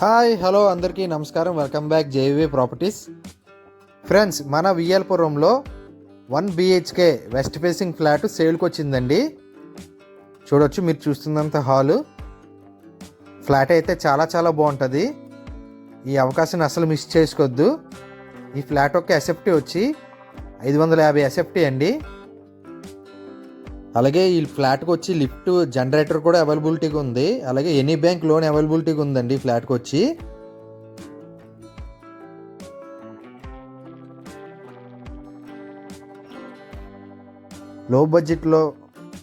Hi hello అందరికీ నమస్కారం. Welcome back JV properties. Friends మన విఎల్పురంలో one BHK west facing flat సేల్కి వచ్చిందండి చూడొచ్చు మీరు చూస్తున్నంత హాలు. ఫ్లాట్ అయితే చాలా చాలా బాగుంటుంది. ఈ అవకాశాన్ని అసలు మిస్ చేసుకోవద్దు ఈ ఫ్లాట్ ఒక ఎసెప్టీ వచ్చి ఐదు వందల యాభై ఎసెప్టీ అండి. అలాగే ఈ ఫ్లాట్కి వచ్చి లిఫ్ట్ జనరేటర్ కూడా అవైలబిలిటీగా ఉంది. అలాగే ఎనీ బ్యాంక్ లోన్ అవైలబిలిటీగా ఉందండి ఈ ఫ్లాట్కి వచ్చి. లో బడ్జెట్లో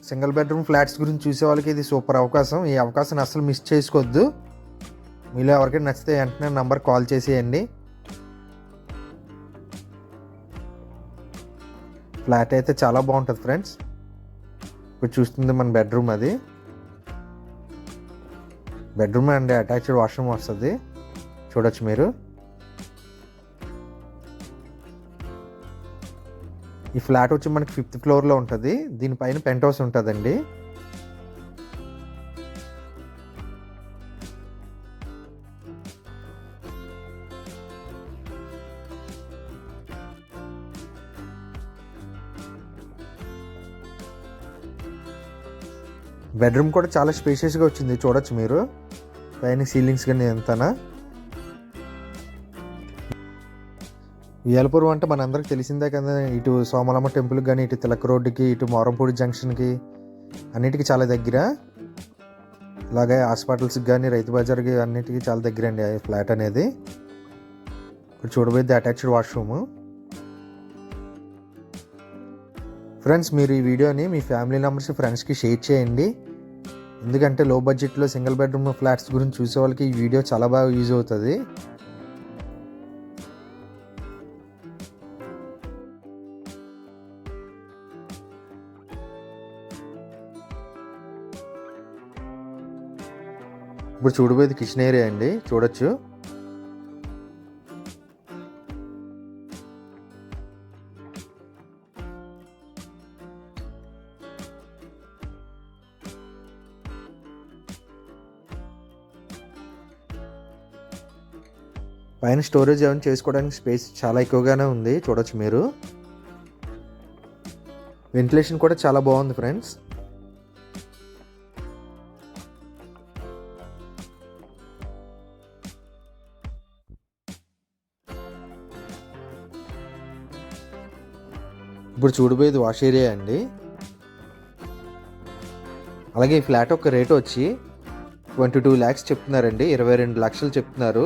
సింగిల్ బెడ్రూమ్ ఫ్లాట్స్ గురించి చూసే వాళ్ళకి ఇది సూపర్ అవకాశం. ఈ అవకాశాన్ని అసలు మిస్ చేసుకోవద్దు. మీలో ఎవరికైనా నచ్చితే వెంటనే నంబర్ కాల్ చేసేయండి. ఫ్లాట్ అయితే చాలా బాగుంటుంది ఫ్రెండ్స్. ఇప్పుడు చూస్తుంది మన బెడ్రూమ్ అది. బెడ్రూమ్ అండి అటాచ్డ్ వాష్రూమ్ వస్తుంది. చూడొచ్చు మీరు. ఈ ఫ్లాట్ వచ్చి మనకి ఫిఫ్త్ ఫ్లోర్లో ఉంటుంది. దీనిపైన పెంట్ హౌస్ ఉంటుందండి. బెడ్రూమ్ కూడా చాలా స్పేషియస్గా వచ్చింది. చూడొచ్చు మీరు. పైన సీలింగ్స్ కానీ ఎంతనా వియాలపురం అంటే మనందరికి తెలిసిందే కదా ఇటు సోమలమ్మ టెంపుల్కి కానీ ఇటు తిలక్ రోడ్డుకి ఇటు మోరంపూడి జంక్షన్కి అన్నిటికీ చాలా దగ్గర. అలాగే హాస్పిటల్స్కి కానీ రైతు బజార్కి అన్నిటికీ చాలా దగ్గర అండి ఆ ఫ్లాట్ అనేది. ఇక్కడ చూడబోయేది అటాచ్డ్ వాష్రూమ్ ఫ్రెండ్స్ మీరు ఈ వీడియోని మీ ఫ్యామిలీ మెంబర్స్ ఫ్రెండ్స్కి షేర్ చేయండి. ఎందుకంటే లో బడ్జెట్లో సింగిల్ బెడ్రూమ్ ఫ్లాట్స్ గురించి చూసే వాళ్ళకి ఈ వీడియో చాలా బాగా యూజ్ అవుతుంది. ఇప్పుడు చూడబోయేది కిచెన్ ఏరియా అండి. చూడొచ్చు. పైన స్టోరేజ్ ఏమైనా చేసుకోవడానికి స్పేస్ చాలా ఎక్కువగానే ఉంది చూడొచ్చు మీరు. వెంటిలేషన్ కూడా చాలా బాగుంది ఫ్రెండ్స్ ఇప్పుడు చూడబోయేది వాష్ ఏరియా అండి. అలాగే ఈ ఫ్లాట్ ఒక రేట్ వచ్చి ట్వంటీ టూ ల్యాక్స్ చెప్తున్నారండి ఇరవై రెండు లక్షలు చెప్తున్నారు.